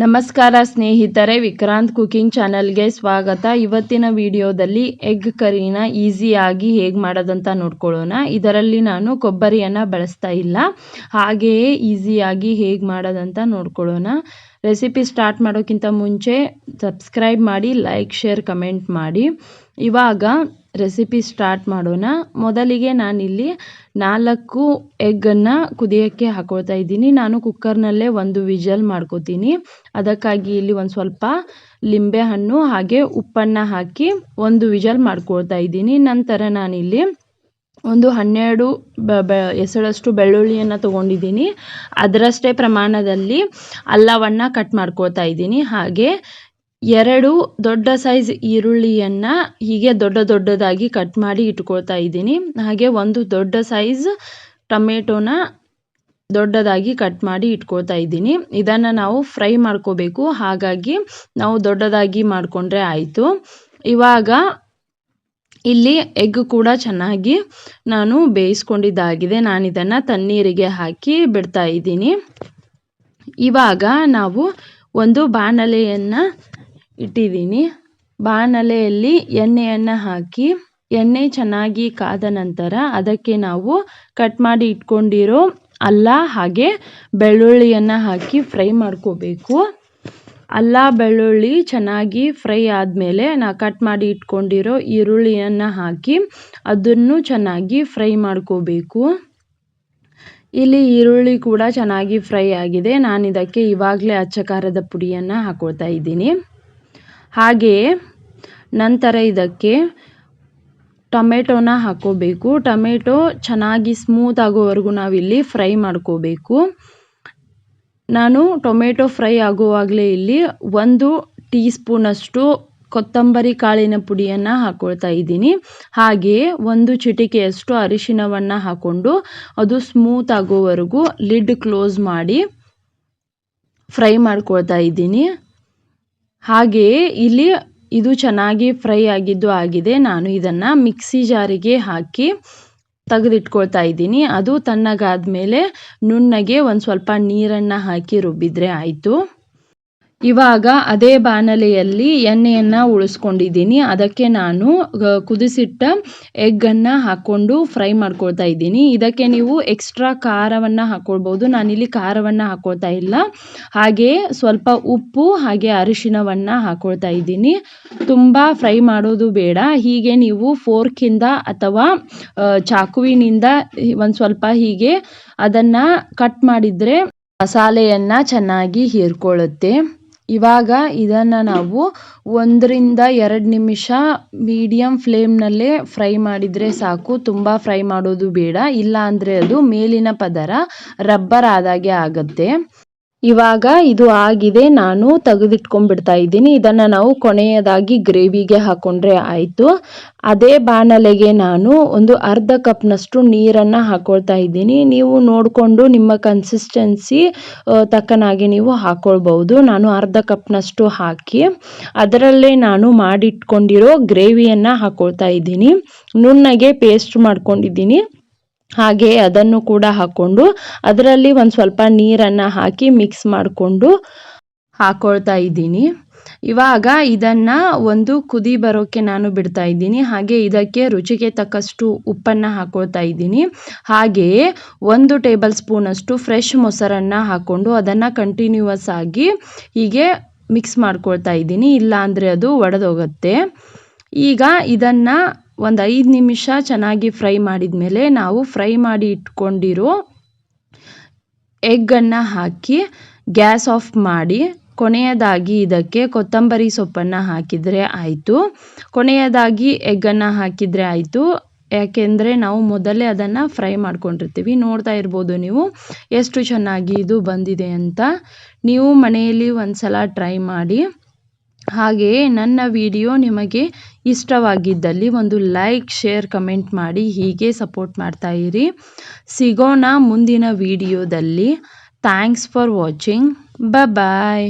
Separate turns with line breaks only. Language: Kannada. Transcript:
ನಮಸ್ಕಾರ ಸ್ನೇಹಿತರೆ, ವಿಕ್ರಾಂತ್ ಕುಕಿಂಗ್ ಚಾನಲ್ಗೆ ಸ್ವಾಗತ. ಇವತ್ತಿನ ವಿಡಿಯೋದಲ್ಲಿ ಎಗ್ ಕರಿನ ಈಸಿಯಾಗಿ ಹೇಗೆ ಮಾಡೋದಂತ ನೋಡ್ಕೊಳ್ಳೋಣ. ಇದರಲ್ಲಿ ನಾನು ಕೊಬ್ಬರಿಯನ್ನು ಬಳಸ್ತಾ ಇಲ್ಲ. ಹಾಗೆಯೇ ಈಸಿಯಾಗಿ ಹೇಗೆ ಮಾಡೋದಂತ ನೋಡ್ಕೊಳ್ಳೋಣ. ರೆಸಿಪಿ ಸ್ಟಾರ್ಟ್ ಮಾಡೋಕ್ಕಿಂತ ಮುಂಚೆ ಸಬ್ಸ್ಕ್ರೈಬ್ ಮಾಡಿ, ಲೈಕ್, ಶೇರ್, ಕಮೆಂಟ್ ಮಾಡಿ. ಇವಾಗ ರೆಸಿಪಿ ಸ್ಟಾರ್ಟ್ ಮಾಡೋಣ. ಮೊದಲಿಗೆ ನಾನಿಲ್ಲಿ ನಾಲ್ಕು ಎಗ್ಗನ್ನು ಕುದಿಯೋಕ್ಕೆ ಹಾಕೊಳ್ತಾ ಇದ್ದೀನಿ. ನಾನು ಕುಕ್ಕರ್ನಲ್ಲೇ ಒಂದು ವಿಜಲ್ ಮಾಡ್ಕೋತೀನಿ. ಅದಕ್ಕಾಗಿ ಇಲ್ಲಿ ಒಂದು ಸ್ವಲ್ಪ ಲಿಂಬೆಹಣ್ಣು ಹಾಗೆ ಉಪ್ಪನ್ನು ಹಾಕಿ ಒಂದು ವಿಜಲ್ ಮಾಡ್ಕೊಳ್ತಾ ಇದ್ದೀನಿ. ನಂತರ ನಾನಿಲ್ಲಿ ಒಂದು ಹನ್ನೆರಡು ಬ ಎಸಳಷ್ಟು ಬೆಳ್ಳುಳ್ಳಿಯನ್ನು ತೊಗೊಂಡಿದ್ದೀನಿ. ಅದರಷ್ಟೇ ಪ್ರಮಾಣದಲ್ಲಿ ಅಲ್ಲವನ್ನು ಕಟ್ ಮಾಡ್ಕೊಳ್ತಾ ಇದ್ದೀನಿ. ಹಾಗೆ ಎರಡು ದೊಡ್ಡ ಸೈಜ್ ಈರುಳ್ಳಿಯನ್ನ ಹೀಗೆ ದೊಡ್ಡ ದೊಡ್ಡದಾಗಿ ಕಟ್ ಮಾಡಿ ಇಟ್ಕೊಳ್ತಾ ಇದ್ದೀನಿ. ಹಾಗೆ ಒಂದು ದೊಡ್ಡ ಸೈಜ್ ಟೊಮೆಟೊನ ದೊಡ್ಡದಾಗಿ ಕಟ್ ಮಾಡಿ ಇಟ್ಕೊಳ್ತಾ ಇದ್ದೀನಿ. ಇದನ್ನು ನಾವು ಫ್ರೈ ಮಾಡ್ಕೋಬೇಕು. ಹಾಗಾಗಿ ನಾವು ದೊಡ್ಡದಾಗಿ ಮಾಡಿಕೊಂಡ್ರೆ ಆಯಿತು. ಇವಾಗ ಇಲ್ಲಿ ಎಗ್ ಕೂಡ ಚೆನ್ನಾಗಿ ನಾನು ಬೇಯಿಸ್ಕೊಂಡಿದ್ದಾಗಿದೆ. ನಾನು ಇದನ್ನು ತಣ್ಣೀರಿಗೆ ಹಾಕಿ ಬಿಡ್ತಾ ಇದ್ದೀನಿ. ಇವಾಗ ನಾವು ಒಂದು ಬಾಣಲೆಯನ್ನು ಇಟ್ಟಿದ್ದೀನಿ. ಬಾಣಲೆಯಲ್ಲಿ ಎಣ್ಣೆಯನ್ನು ಹಾಕಿ, ಎಣ್ಣೆ ಚೆನ್ನಾಗಿ ಕಾದ ನಂತರ ಅದಕ್ಕೆ ನಾವು ಕಟ್ ಮಾಡಿ ಇಟ್ಕೊಂಡಿರೋ ಅಲ್ಲ ಹಾಗೆ ಬೆಳ್ಳುಳ್ಳಿಯನ್ನು ಹಾಕಿ ಫ್ರೈ ಮಾಡ್ಕೋಬೇಕು. ಅಲ್ಲ, ಬೆಳ್ಳುಳ್ಳಿ ಚೆನ್ನಾಗಿ ಫ್ರೈ ಆದಮೇಲೆ ನಾ ಕಟ್ ಮಾಡಿ ಇಟ್ಕೊಂಡಿರೋ ಈರುಳ್ಳಿಯನ್ನು ಹಾಕಿ ಅದನ್ನು ಚೆನ್ನಾಗಿ ಫ್ರೈ ಮಾಡ್ಕೋಬೇಕು. ಇಲ್ಲಿ ಈರುಳ್ಳಿ ಕೂಡ ಚೆನ್ನಾಗಿ ಫ್ರೈ ಆಗಿದೆ. ನಾನು ಇದಕ್ಕೆ ಇವಾಗಲೇ ಅಚ್ಚ ಖಾರದ ಪುಡಿಯನ್ನು ಹಾಕೊಳ್ತಾ ಇದ್ದೀನಿ. ಹಾಗೆಯೇ ನಂತರ ಇದಕ್ಕೆ ಟೊಮೆಟೋನ ಹಾಕೋಬೇಕು. ಟೊಮೆಟೊ ಚೆನ್ನಾಗಿ ಸ್ಮೂತ್ ಆಗೋವರೆಗೂ ನಾವಿಲ್ಲಿ ಫ್ರೈ ಮಾಡ್ಕೋಬೇಕು. ನಾನು ಟೊಮೆಟೊ ಫ್ರೈ ಆಗುವಾಗಲೇ ಇಲ್ಲಿ ಒಂದು ಟೀ ಸ್ಪೂನಷ್ಟು ಕೊತ್ತಂಬರಿ ಕಾಳಿನ ಪುಡಿಯನ್ನು ಹಾಕ್ಕೊಳ್ತಾ ಇದ್ದೀನಿ. ಹಾಗೆಯೇ ಒಂದು ಚಿಟಿಕೆಯಷ್ಟು ಅರಿಶಿನವನ್ನು ಹಾಕ್ಕೊಂಡು ಅದು ಸ್ಮೂತ್ ಆಗೋವರೆಗೂ ಲಿಡ್ ಕ್ಲೋಸ್ ಮಾಡಿ ಫ್ರೈ ಮಾಡ್ಕೊಳ್ತಾ ಇದ್ದೀನಿ. ಹಾಗೆಯೇ ಇಲ್ಲಿ ಇದು ಚೆನ್ನಾಗಿ ಫ್ರೈ ಆಗಿದ್ದು ಆಗಿದೆ. ನಾನು ಇದನ್ನು ಮಿಕ್ಸಿ ಜಾರಿಗೆ ಹಾಕಿ ತೆಗೆದಿಟ್ಕೊಳ್ತಾ ಇದ್ದೀನಿ. ಅದು ತಣ್ಣಗಾದ ಮೇಲೆ ನುಣ್ಣಗೆ ಒಂದು ಸ್ವಲ್ಪ ನೀರನ್ನು ಹಾಕಿ ರುಬ್ಬಿದರೆ ಆಯಿತು. ಇವಾಗ ಅದೇ ಬಾಣಲೆಯಲ್ಲಿ ಎಣ್ಣೆಯನ್ನು ಉಳಿಸ್ಕೊಂಡಿದ್ದೀನಿ. ಅದಕ್ಕೆ ನಾನು ಕುದಿಸಿಟ್ಟ ಎಗ್ಗನ್ನು ಹಾಕ್ಕೊಂಡು ಫ್ರೈ ಮಾಡ್ಕೊಳ್ತಾ ಇದ್ದೀನಿ. ಇದಕ್ಕೆ ನೀವು ಎಕ್ಸ್ಟ್ರಾ ಖಾರವನ್ನು ಹಾಕ್ಕೊಳ್ಬೋದು ನಾನಿಲ್ಲಿ ಖಾರವನ್ನು ಹಾಕ್ಕೊಳ್ತಾ ಇಲ್ಲ. ಹಾಗೆಯೇ ಸ್ವಲ್ಪ ಉಪ್ಪು, ಹಾಗೆ ಅರಿಶಿನವನ್ನು ಹಾಕ್ಕೊಳ್ತಾ ಇದ್ದೀನಿ. ತುಂಬ ಫ್ರೈ ಮಾಡೋದು ಬೇಡ. ಹೀಗೆ ನೀವು ಫೋರ್ಕಿಂದ ಅಥವಾ ಚಾಕುವಿನಿಂದ ಒಂದು ಸ್ವಲ್ಪ ಹೀಗೆ ಅದನ್ನು ಕಟ್ ಮಾಡಿದರೆ ಮಸಾಲೆಯನ್ನು ಚೆನ್ನಾಗಿ ಹೀರ್ಕೊಳ್ಳುತ್ತೆ. ಇವಾಗ ಇದನ್ನು ನಾವು ಒಂದರಿಂದ ಎರಡು ನಿಮಿಷ ಮೀಡಿಯಮ್ ಫ್ಲೇಮ್ನಲ್ಲೇ ಫ್ರೈ ಮಾಡಿದರೆ ಸಾಕು. ತುಂಬ ಫ್ರೈ ಮಾಡೋದು ಬೇಡ. ಇಲ್ಲ ಅಂದರೆ ಅದು ಮೇಲಿನ ಪದರ ರಬ್ಬರ್ ಆದಾಗೆ ಆಗುತ್ತೆ. ಇವಾಗ ಇದು ಆಗಿದೆ, ನಾನು ತೆಗೆದಿಟ್ಕೊಂಡ್ಬಿಡ್ತಾ ಇದ್ದೀನಿ. ಇದನ್ನು ನಾವು ಕೊನೆಯದಾಗಿ ಗ್ರೇವಿಗೆ ಹಾಕೊಂಡ್ರೆ ಆಯಿತು. ಅದೇ ಬಾಣಲೆಗೆ ನಾನು ಒಂದು ಅರ್ಧ ಕಪ್ನಷ್ಟು ನೀರನ್ನು ಹಾಕ್ಕೊಳ್ತಾ ಇದ್ದೀನಿ. ನೀವು ನೋಡಿಕೊಂಡು ನಿಮ್ಮ ಕನ್ಸಿಸ್ಟೆನ್ಸಿ ತಕ್ಕನಾಗಿ ನೀವು ಹಾಕ್ಕೊಳ್ಬೋದು ನಾನು ಅರ್ಧ ಕಪ್ನಷ್ಟು ಹಾಕಿ, ಅದರಲ್ಲೇ ನಾನು ಮಾಡಿಟ್ಕೊಂಡಿರೋ ಗ್ರೇವಿಯನ್ನು ಹಾಕ್ಕೊಳ್ತಾ ಇದ್ದೀನಿ. ನುಣ್ಣಗೆ ಪೇಸ್ಟ್ ಮಾಡ್ಕೊಂಡಿದ್ದೀನಿ. ಹಾಗೆ ಅದನ್ನು ಕೂಡ ಹಾಕ್ಕೊಂಡು ಅದರಲ್ಲಿ ಒಂದು ಸ್ವಲ್ಪ ನೀರನ್ನು ಹಾಕಿ ಮಿಕ್ಸ್ ಮಾಡಿಕೊಂಡು ಹಾಕೊಳ್ತಾ ಇದ್ದೀನಿ. ಇವಾಗ ಇದನ್ನು ಒಂದು ಕುದಿ ಬರೋಕ್ಕೆ ನಾನು ಬಿಡ್ತಾ ಇದ್ದೀನಿ. ಹಾಗೆ ಇದಕ್ಕೆ ರುಚಿಗೆ ತಕ್ಕಷ್ಟು ಉಪ್ಪನ್ನು ಹಾಕೊಳ್ತಾ ಇದ್ದೀನಿ. ಹಾಗೆಯೇ ಒಂದು ಟೇಬಲ್ ಸ್ಪೂನಷ್ಟು ಫ್ರೆಶ್ ಮೊಸರನ್ನು ಹಾಕ್ಕೊಂಡು ಅದನ್ನು ಕಂಟಿನ್ಯೂವಸ್ ಆಗಿ ಹೀಗೆ ಮಿಕ್ಸ್ ಮಾಡ್ಕೊಳ್ತಾ ಇದ್ದೀನಿ. ಇಲ್ಲ ಅಂದರೆ ಅದು ಒಡೆದೋಗತ್ತೆ. ಈಗ ಇದನ್ನು ಒಂದು ಐದು ನಿಮಿಷ ಚೆನ್ನಾಗಿ ಫ್ರೈ ಮಾಡಿದ ಮೇಲೆ ನಾವು ಫ್ರೈ ಮಾಡಿ ಇಟ್ಕೊಂಡಿರೋ ಎಗ್ಗನ್ನು ಹಾಕಿ ಗ್ಯಾಸ್ ಆಫ್ ಮಾಡಿ, ಕೊನೆಯದಾಗಿ ಇದಕ್ಕೆ ಕೊತ್ತಂಬರಿ ಸೊಪ್ಪನ್ನು ಹಾಕಿದರೆ ಆಯಿತು. ಕೊನೆಯದಾಗಿ ಎಗ್ಗನ್ನು ಹಾಕಿದರೆ ಆಯಿತು. ಯಾಕೆಂದರೆ ನಾವು ಮೊದಲೇ ಅದನ್ನು ಫ್ರೈ ಮಾಡ್ಕೊಂಡಿರ್ತೀವಿ. ನೋಡ್ತಾ ಇರ್ಬೋದು ನೀವು ಎಷ್ಟು ಚೆನ್ನಾಗಿ ಇದು ಬಂದಿದೆ ಅಂತ. ನೀವು ಮನೆಯಲ್ಲಿ ಒಂದು ಸಲ ಟ್ರೈ ಮಾಡಿ. ಹಾಗೆಯೇ ನನ್ನ ವಿಡಿಯೋ ನಿಮಗೆ ಇಷ್ಟವಾಗಿದ್ದಲ್ಲಿ ಒಂದು ಲೈಕ್, ಶೇರ್, ಕಮೆಂಟ್ ಮಾಡಿ ಹೀಗೆ ಸಪೋರ್ಟ್ ಮಾಡ್ತಾ ಇರಿ. ಸಿಗೋಣ ಮುಂದಿನ ವಿಡಿಯೋದಲ್ಲಿ. Thanks for watching. ಬ ಬಾಯ್